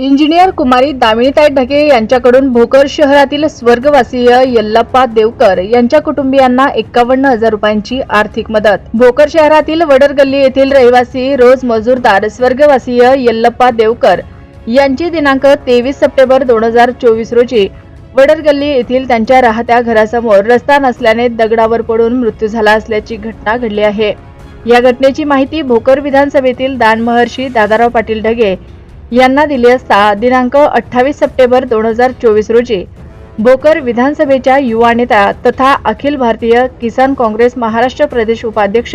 Engineer कुमारी दामिनीताई ढगे यांच्याकडून भोकर शहरातील स्वर्गवासीय यल्लप्पा देवकर यांच्या कुटुंबियांना एक्कावन्न हजार रुपयांची आर्थिक मदत. भोकर शहरातील वडरगल्ली येथील रहिवासी रोज मजूरदार स्वर्गवासीय यल्लप्पा देवकर यांची दिनांक तेवीस सप्टेंबर दोन हजार चोवीस रोजी वडरगल्ली येथील त्यांच्या राहत्या घरासमोर रस्ता नसल्याने दगडावर पडून मृत्यू झाला असल्याची घटना घडली आहे. या घटनेची माहिती भोकर विधानसभेतील दानमहर्षी दादाराव पाटील ढगे यांना दिली असता दिनांक अठ्ठावीस सप्टेंबर दोन हजार चोवीस रोजी भोकर विधानसभेच्या युवा नेता तथा अखिल भारतीय किसान काँग्रेस महाराष्ट्र प्रदेश उपाध्यक्ष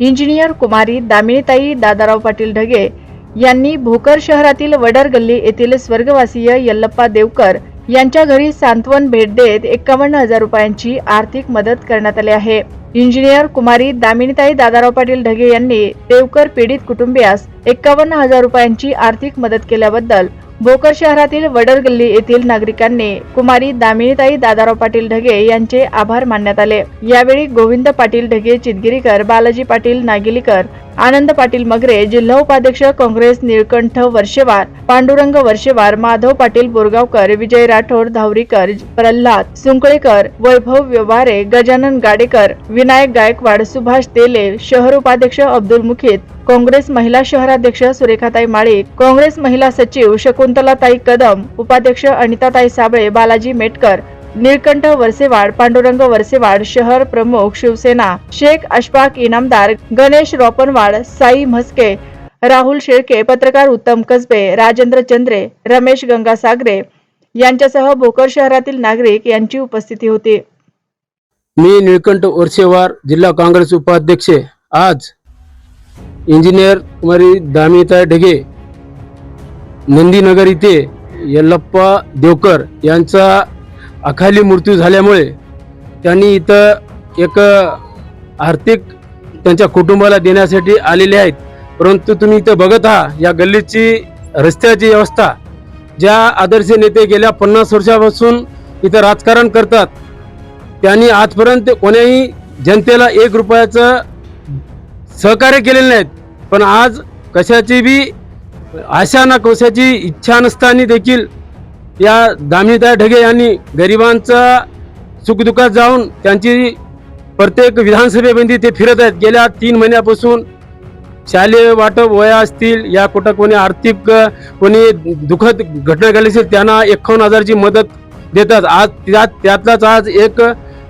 इंजिनियर कुमारी दामिनीताई दादाराव पाटील ढगे यांनी भोकर शहरातील वडर गल्ली येथील स्वर्गवासीय यल्लप्पा देवकर यांच्या घरी सांत्वन भेट देत एकावन्न हजार रुपयांची आर्थिक मदत करण्यात आली आहे. इंजिनियर कुमारी दामिनीताई दादाराव पाटील ढगे यांनी देवकर पीडित कुटुंबियास एकावन्न हजार रुपयांची आर्थिक मदत केल्याबद्दल भोकर शहरातील वडर गल्ली येथील नागरिकांनी कुमारी दामिनीताई दादाराव पाटील ढगे यांचे आभार मानण्यात आले. यावेळी गोविंद पाटील ढगे चितगिरीकर बालाजी पाटील नागिलीकर आनंद पाटील मगरे जिल्हा उपाध्यक्ष काँग्रेस निळकंठ वर्षेवार पांडुरंग वर्षेवार माधव पाटील बोरगावकर विजय राठोड धावरीकर प्रल्हाद सुंकळेकर वैभव व्यवहारे गजानन गाडेकर विनायक गायकवाड सुभाष तेले शहर उपाध्यक्ष अब्दुल मुखीत काँग्रेस महिला शहराध्यक्ष सुरेखाताई माळी काँग्रेस महिला सचिव शकुंतलाताई कदम उपाध्यक्ष अनिताताई साबळे बालाजी मेटकर निळकंठ वरसेवाड पांडुरंग वरसेवाड शहर प्रमुख शिवसेना शेख अशफाक इनामदार गणेश रोपनवाड साई म्हस्के राहुल शेळके पत्रकार उत्तम कसबे राजेंद्र चंद्रे रमेश गंगासागरे यांच्यासह भोकर शहरातील नागरिक यांची उपस्थिती होती. मी निळकंठ वर्षेवार जिल्हा काँग्रेस उपाध्यक्ष आज इंजिनियर कुमारी दामिता ढगे नंदीनगर इथे यल्लप्पा देवकर यांचा अकाली मृत्यू झाल्यामुळे त्यांनी इथं एक आर्थिक त्यांच्या कुटुंबाला देण्यासाठी आलेले आहेत. परंतु तुम्ही इथं बघत आहात या गल्लीची रस्त्याची व्यवस्था ज्या आदर्श नेते गेल्या पन्नास वर्षापासून इथं राजकारण करतात त्यांनी आजपर्यंत कोण्याही जनतेला एक रुपयाचं सहकार्य केलेलं नाहीत. पण आज कशाची बी आशा ना कशाची इच्छा नसताना देखील या दामिनीताई ढगे यांनी गरिबांचा सुखदुःखात जाऊन त्यांची प्रत्येक विधानसभेमध्ये ते फिरत आहेत. गेल्या तीन महिन्यापासून शालेय वाटप वया असतील या कुठं कोणी आर्थिक कोणी दुःखद घटना घडली असेल त्यांना एकावन्न हजारची मदत देतात. आज त्यात त्यातलाच आज एक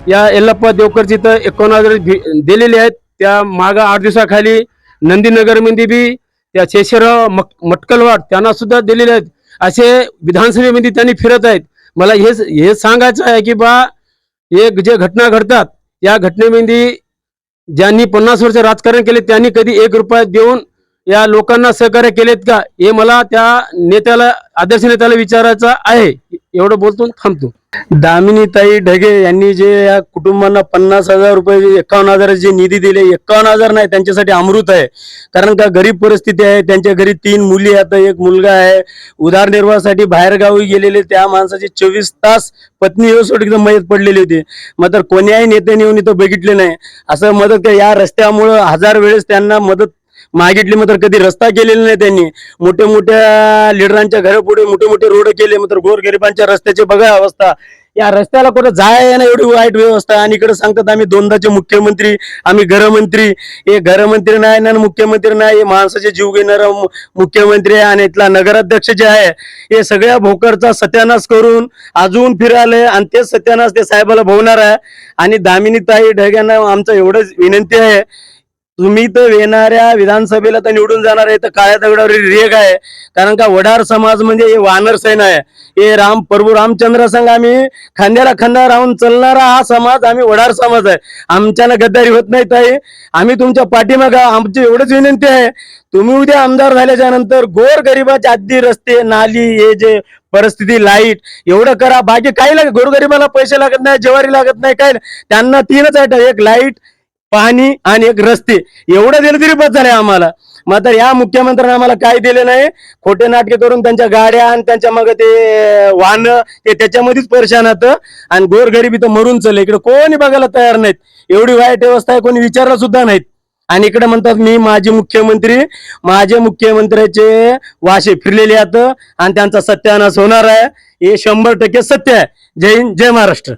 या येल्लप्पा देवकरची तर एकावन्न हजार दिलेले आहेत त्या मागं आठ दिवसाखाली नंदीनगरमध्ये बी त्या शेषराव मक मटकलवाड त्यांना सुद्धा दिलेले आहेत. असे विधानसभेमध्ये त्यांनी फिरत आहेत. मला हे हे सांगायचं आहे की बा एक जे घटना घडतात या घटनेमध्ये ज्यांनी पन्नास वर्ष राजकारण केले त्यांनी कधी एक रुपया देऊन या लोकांना सहकार्य केलेत का हे मला त्या नेत्याला आदर्श नेत्याला विचारायचं आहे. एवढं बोलतो थांबतो. दामिनीताई ढगे यांनी जे या कुटुंबांना पन्नास हजार रुपये एकावन्न हजार जे निधी दिले एकावन्न हजार नाही त्यांच्यासाठी अमृत आहे. कारण का गरीब परिस्थिती आहे त्यांच्या घरी तीन मुली आहेत एक मुलगा आहे. उदारनिर्वाहासाठी बाहेरगावी गेलेले त्या माणसाचे चोवीस तास पत्नी व्यवस्थित एकदम मयत पडलेली होती. मात्र कोण्याही नेत्याने येऊन इथं बघितले नाही. असं मदत काय या रस्त्यामुळं हजार वेळेस त्यांना मदत मागितली मात्र कधी रस्ता केलेला नाही त्यांनी. मोठ्या मोठ्या लिडरांच्या घरापुढे मोठे मोठे रोड केले मात्र गोरगरिबांच्या रस्त्याची बघा अवस्था. या रस्त्याला कुठं जाय ना एवढी वाईट व्यवस्था. आणि इकडे सांगतात आम्ही दोनदाचे मुख्यमंत्री आम्ही गृहमंत्री हे गृहमंत्री नाही ना मुख्यमंत्री नाही हे माणसाचे जीव घेणारा मुख्यमंत्री आहे आणि इथला नगराध्यक्ष जे आहे हे सगळ्या भोकरचा सत्यानाश करून अजून फिराले आणि तेच सत्यानाश ते साहेबाला भोवणार आहे. आणि दामिनीताई ढग्यांना आमचं एवढंच विनंती आहे तुम्ही तर येणाऱ्या विधानसभेला तर निवडून जाणार आहे तर काळ्या दगडावर रेग आहे. कारण का वडार समाज म्हणजे हे वानर सेना आहे. हे राम प्रभू रामचंद्र संघ आम्ही खांद्याला खांदा राहून चालणारा हा समाज आम्ही वडार समाज आहे. आमच्यानं गद्दारी होत नाही ताई. आम्ही तुमच्या पाठीमागा आमची एवढंच विनंती आहे. तुम्ही उद्या आमदार झाल्याच्यानंतर गोर गरिबाचे आधी रस्ते नाली हे जे परिस्थिती लाइट एवढं करा. बाकी काही लागत गोरगरिबाला पैसे लागत नाही जेवारी लागत नाही काय त्यांना तीनच आहे एक लाइट पाणी आणि एक रस्ते. एवढं दिलं तरी बस झालंय आम्हाला. मात्र या मुख्यमंत्र्यांनी आम्हाला काय दिले नाही? खोटे नाटके करून त्यांच्या गाड्या आणि त्यांच्या मग ते वाहन ते त्याच्यामध्येच परेशान होतं. आणि गोरगरीब इथं मरून चालले. इकडे कोणी बघायला तयार नाहीत. एवढी वाईट व्यवस्था आहे कोणी विचारला सुद्धा नाहीत. आणि इकडे म्हणतात मी माजी मुख्यमंत्री माझे मुख्यमंत्र्याचे वाशे फिरलेले आहेत आणि त्यांचा सत्यानाश होणार आहे. हे शंभर टक्के सत्य आहे. जय हिंद जय महाराष्ट्र.